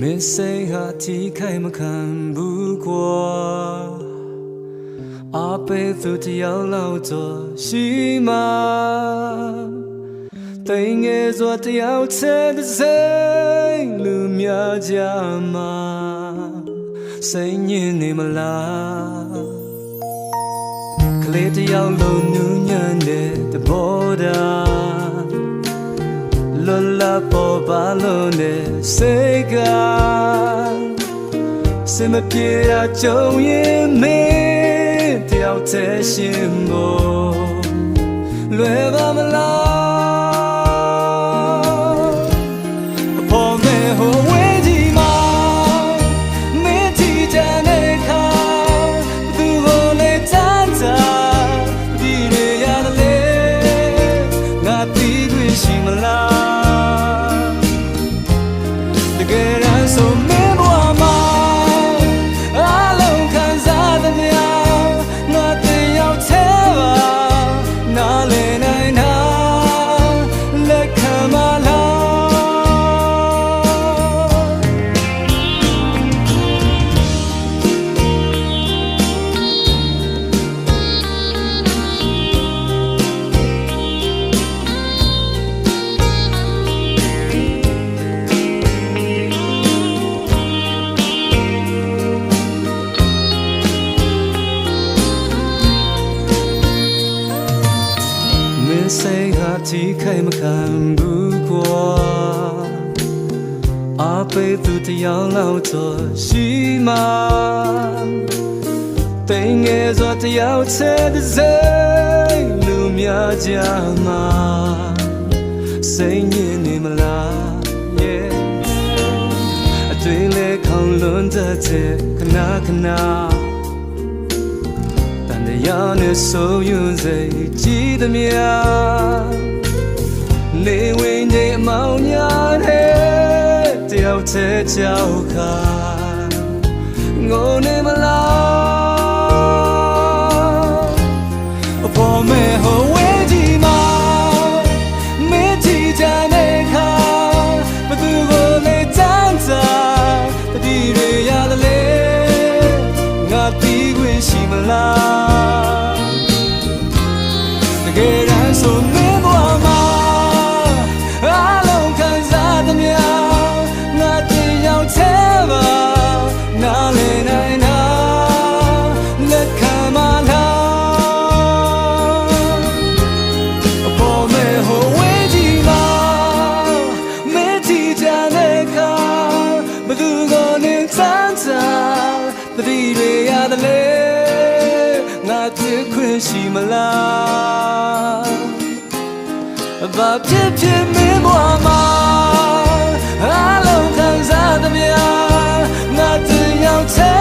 မင်းစိတ်ဟာထိခိုက်မခံဘူးကွာအပေသူတယောက်လောက်တော့ရှိမှာတိမ်ငယ်စွာတယောက်ချဲတဲ့စိတ်လူများကြမှာစိတ်ညစ်နေမလားကလေးတယောက်လုံးနူးညံ့တဲ့တဘောတာလွတ်လပ်ပေါ်ပါလို့နဲ့ စိတ်ကစင်မပြေတာကြုံရင်မင်း မင်းစိတ်ဟာထိခိုက်မခံဘူးကွာအပေသူတယောက်လောက်တော့ရှိမှာတိမ်ငယ်စွာတယောက်ချဲတဲ့စိတ်လူများကြမှာစိတ်ညစ်နေမ န်တတ်တဲ့ခဏခဏတန်တရားနဲ့ဆိုယွန်းစိတ်ကြည်သမျှနေဝင်နေအမောင်များတဲ့တယောက်တည်းကြောက်ခါငိုနေ သတိတွေရတယ်လေငါချစ်ခွင့်ရှိမလားဘာဖြစ်ဖြစ်မင်းဘဝမှာအလုံးခံစားသမျှငါတယောက်ချ